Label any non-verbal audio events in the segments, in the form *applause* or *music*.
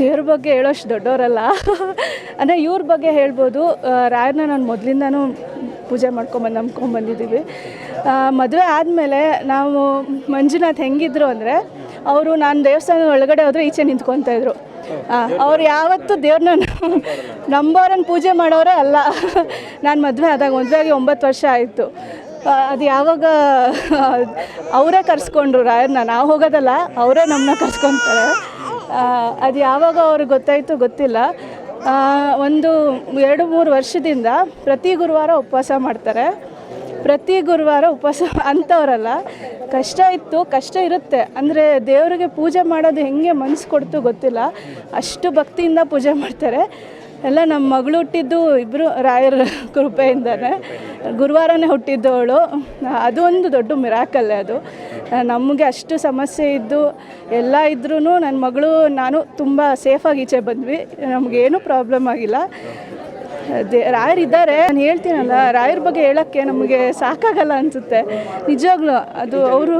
ದೇವ್ರ ಬಗ್ಗೆ ಹೇಳೋಷ್ಟು ದೊಡ್ಡವರಲ್ಲ ಅಂದರೆ ಇವ್ರ ಬಗ್ಗೆ ಹೇಳ್ಬೋದು. ರಾಯರನ್ನ ನಾನು ಮೊದಲಿಂದನೂ ಪೂಜೆ ಮಾಡ್ಕೊಂಬಂದು ನಂಬ್ಕೊಂಬಂದಿದ್ದೀವಿ ಮದುವೆ ಆದಮೇಲೆ ನಾವು ಮಂಜುನಾಥ್ ಹೆಂಗಿದ್ರು ಅಂದರೆ ಅವರು ನಾನು ದೇವಸ್ಥಾನದ ಒಳಗಡೆ ಹೋದರೆ ಈಚೆ ನಿಂತ್ಕೊತಾ ಇದ್ರು. ಅವ್ರು ಯಾವತ್ತೂ ದೇವ್ರನ್ನ ನಂಬೋರನ್ನು ಪೂಜೆ ಮಾಡೋರೇ ಅಲ್ಲ. ನಾನು ಮದುವೆ ಆದಾಗ, ಮದುವೆ ಆಗಿ ಒಂಬತ್ತು ವರ್ಷ ಆಯಿತು. ಅದು ಯಾವಾಗ ಅವರೇ ಕರ್ಸ್ಕೊಂಡ್ರು ರಾಯರ್ನ. ನಾವು ಹೋಗೋದಲ್ಲ, ಅವರೇ ನಮ್ಮನ್ನ ಕರ್ಸ್ಕೊತಾರೆ. ಅದು ಯಾವಾಗ ಅವ್ರಿಗೆ ಗೊತ್ತಾಯಿತು ಗೊತ್ತಿಲ್ಲ. ಒಂದು ಎರಡು ಮೂರು ವರ್ಷದಿಂದ ಪ್ರತಿ ಗುರುವಾರ ಉಪವಾಸ ಮಾಡ್ತಾರೆ. ಪ್ರತಿ ಗುರುವಾರ ಉಪವಾಸ ಅಂಥವ್ರಲ್ಲ ಕಷ್ಟ ಇತ್ತು, ಕಷ್ಟ ಇರುತ್ತೆ. ಅಂದರೆ ದೇವರಿಗೆ ಪೂಜೆ ಮಾಡೋದು ಹೆಂಗೆ ಮನಸ್ಸು ಕೊಡ್ತು ಗೊತ್ತಿಲ್ಲ. ಅಷ್ಟು ಭಕ್ತಿಯಿಂದ ಪೂಜೆ ಮಾಡ್ತಾರೆ. ಎಲ್ಲ ನಮ್ಮ ಮಗಳು ಹುಟ್ಟಿದ್ದು ಇಬ್ಬರು ರಾಯರ ಕೃಪೆಯಿಂದನೇ. ಗುರುವಾರನೇ ಹುಟ್ಟಿದ್ದವಳು ಅದೊಂದು ದೊಡ್ಡ ಮಿರಾಕಲ್ಲೇ ಅದು. ನಮಗೆ ಅಷ್ಟು ಸಮಸ್ಯೆ ಇದ್ದು ಎಲ್ಲ ಇದ್ರೂ ನನ್ನ ಮಗಳು ನಾನು ತುಂಬ ಸೇಫಾಗಿ ಈಚೆ ಬಂದ್ವಿ. ನಮಗೇನು ಪ್ರಾಬ್ಲಮ್ ಆಗಿಲ್ಲ. ದೇ ರಾಯರಿದ್ದಾರೆ ನಾನು ಹೇಳ್ತೀನಲ್ಲ ರಾಯರ ಬಗ್ಗೆ ಹೇಳೋಕ್ಕೆ ನಮಗೆ ಸಾಕಾಗಲ್ಲ ಅನಿಸುತ್ತೆ. ನಿಜವಾಗ್ಲೂ ಅದು ಅವರು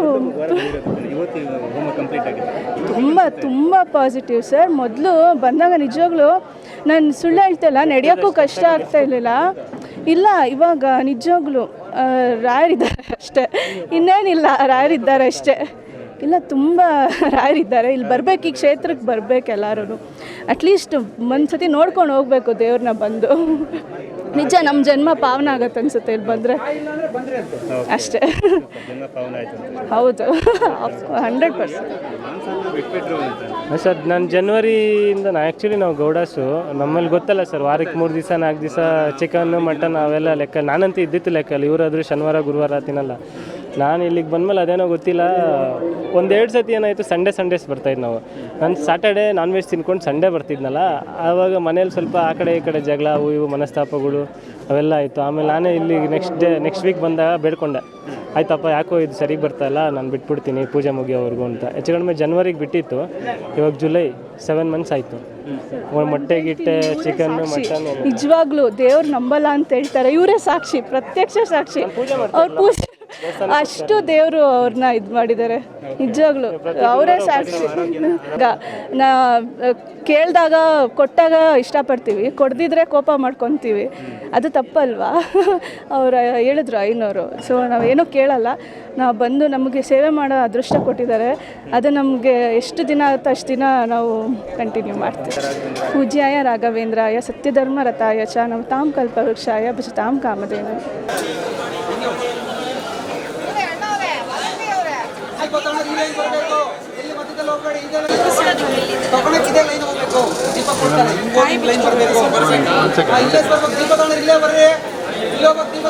ತುಂಬ ತುಂಬ ಪಾಸಿಟಿವ್ ಸರ್. ಮೊದಲು ಬಂದಾಗ ನಿಜವಾಗ್ಲೂ ನಾನು ಸುಳ್ಳು ಹೇಳ್ತಿಲ್ಲ, ನಡೆಯೋಕ್ಕೂ ಕಷ್ಟ ಆಗ್ತಾ ಇರಲಿಲ್ಲ. ಇಲ್ಲ, ಇವಾಗ ನಿಜವಾಗ್ಲೂ ರಾಯರಿದ್ದಾರೆ ಅಷ್ಟೇ. ಇನ್ನೇನಿಲ್ಲ, ರಾಯರಿದ್ದಾರೆ ಅಷ್ಟೇ. ಇಲ್ಲ, ತುಂಬ ರಾಯರಿದ್ದಾರೆ. ಇಲ್ಲಿ ಬರಬೇಕು, ಈ ಕ್ಷೇತ್ರಕ್ಕೆ ಬರಬೇಕು ಎಲ್ಲರೂ ಅಟ್ಲೀಸ್ಟ್ ಒಂದು ಸತಿ ನೋಡ್ಕೊಂಡು ಹೋಗ್ಬೇಕು, ದೇವ್ರನ್ನ ಬಂದು. ನಿಜ ನಮ್ಮ ಜನ್ಮ ಪಾವನ ಆಗತ್ತೆ ಅನ್ಸುತ್ತೆ ಇಲ್ಲಿ ಬಂದರೆ. ಅಷ್ಟೇ. ಹೌದು. ಹಂಡ್ರೆಡ್ ಪರ್ಸೆಂಟ್ ಸರ್, ನಾನು ಜನ್ವರಿಯಿಂದ ನಾ ಆ್ಯಕ್ಚುಲಿ ನಾವು ಗೌಡಾಸು. ನಮ್ಮಲ್ಲಿ ಗೊತ್ತಲ್ಲ ಸರ್, ವಾರಕ್ಕೆ ಮೂರು ದಿವಸ, ನಾಲ್ಕು ದಿವಸ ಚಿಕನ್, ಮಟನ್, ಅವೆಲ್ಲ ಲೆಕ್ಕ ನಾನಂತೂ ಇದ್ದಿತ್ತು ಲೆಕ್ಕಲ್ಲಿ. ಇವರಾದರೂ ಶನಿವಾರ, ಗುರುವಾರ ತಿನ್ನಲ್ಲ ನಾನು ಇಲ್ಲಿಗೆ ಬಂದಮೇಲೆ ಅದೇನೋ ಗೊತ್ತಿಲ್ಲ. ಒಂದೆರಡು ಸತಿ ಏನಾಯಿತು ಸಂಡೇ ಸಂಡೇಸ್ ಬರ್ತಾಯಿದ್ದು ನಾವು. ನಾನು ಸಾಟರ್ಡೆ ನಾನ್ ವೆಜ್ ತಿನ್ಕೊಂಡು ಸಂಡೇ ಬರ್ತಿದ್ನಲ್ಲ ಆವಾಗ ಮನೇಲಿ ಸ್ವಲ್ಪ ಆ ಕಡೆ ಈ ಕಡೆ ಜಗಳ ಅವು ಇವು ಮನಸ್ತಾಪಗಳು ಅವೆಲ್ಲ ಆಯಿತು. ಆಮೇಲೆ ನಾನೇ ಇಲ್ಲಿ ನೆಕ್ಸ್ಟ್ ಡೇ ನೆಕ್ಸ್ಟ್ ವೀಕ್ ಬಂದಾಗ ಬೇಡ್ಕೊಂಡೆ. ಆಯ್ತಪ್ಪ ಯಾಕೋ ಇದು ಸರಿಗೆ ಬರ್ತಾಯಿಲ್ಲ ನಾನು ಬಿಟ್ಬಿಡ್ತೀನಿ ಪೂಜೆ ಮುಗಿಯೋವರೆಗೂ ಅಂತ. ಹೆಚ್ಚು ಕಡಿಮೆ ಜನ್ವರಿಗೆ ಬಿಟ್ಟಿತ್ತು. ಇವಾಗ ಜುಲೈ ಸೆವೆನ್ ಮಂತ್ಸ್ ಆಯಿತು. ಮೊಟ್ಟೆ ಗಿಟ್ಟೆ ಚಿಕನ್ ಮಟನ್ ನಿಜವಾಗ್ಲೂ ದೇವ್ರು ನಂಬಲ್ಲ ಅಂತ ಹೇಳ್ತಾರೆ. ಇವರೇ ಸಾಕ್ಷಿ ಪ್ರತ್ಯಕ್ಷ ಸಾಕ್ಷಿ. ಅವ್ರ ಪೂಜೆ ಅಷ್ಟು ದೇವರು ಅವ್ರನ್ನ ಇದು ಮಾಡಿದ್ದಾರೆ ನಿಜವಾಗ್ಲು. ಅವರೇ ಸಾಕ್ಷಿ. ನಾ ಕೇಳಿದಾಗ ಕೊಟ್ಟಾಗ ಇಷ್ಟಪಡ್ತೀವಿ. ಕೊಡ್ದಿದ್ರೆ ಕೋಪ ಮಾಡ್ಕೊತೀವಿ. ಅದು ತಪ್ಪಲ್ವಾ? *laughs* ಅವ್ರು ಹೇಳಿದ್ರು ಐನೋರು. ಸೊ ನಾವೇನು ಕೇಳಲ್ಲ. ನಾವು ಬಂದು ನಮಗೆ ಸೇವೆ ಮಾಡೋ ಅದೃಷ್ಟ ಕೊಟ್ಟಿದ್ದಾರೆ. ಅದು ನಮಗೆ ಎಷ್ಟು ದಿನ ಆಗುತ್ತೋ ಅಷ್ಟು ದಿನ ನಾವು ಕಂಟಿನ್ಯೂ ಮಾಡ್ತೀವಿ. ಪೂಜ್ಯಾಯ ರಾಘವೇಂದ್ರಾಯ ಸತ್ಯಧರ್ಮ ರಥಾಯ ಚ ನಮ್ಮ ತಾಮ್ ಕಲ್ಪವೃಕ್ಷಾಯ ತಾಮ್ ಕಾಮಧೇನು ತಗೊಳಕ್ ಇದೇ ಲೈನ್ ಹೋಗ್ಬೇಕು ದೀಪ ಕೊಡ್ತಾರೆ ಹಿಂಗ್ ಹೋಗಿ ಲೈನ್ ಇಲ್ಲೇ ಬರ್ಬೇಕು ದೀಪ ತಗೊಂಡ್ರೆ ಇಲ್ಲೇ ಬರ್ರಿ ಇಲ್ಲೋಗ್ಬೇಕು ದೀಪ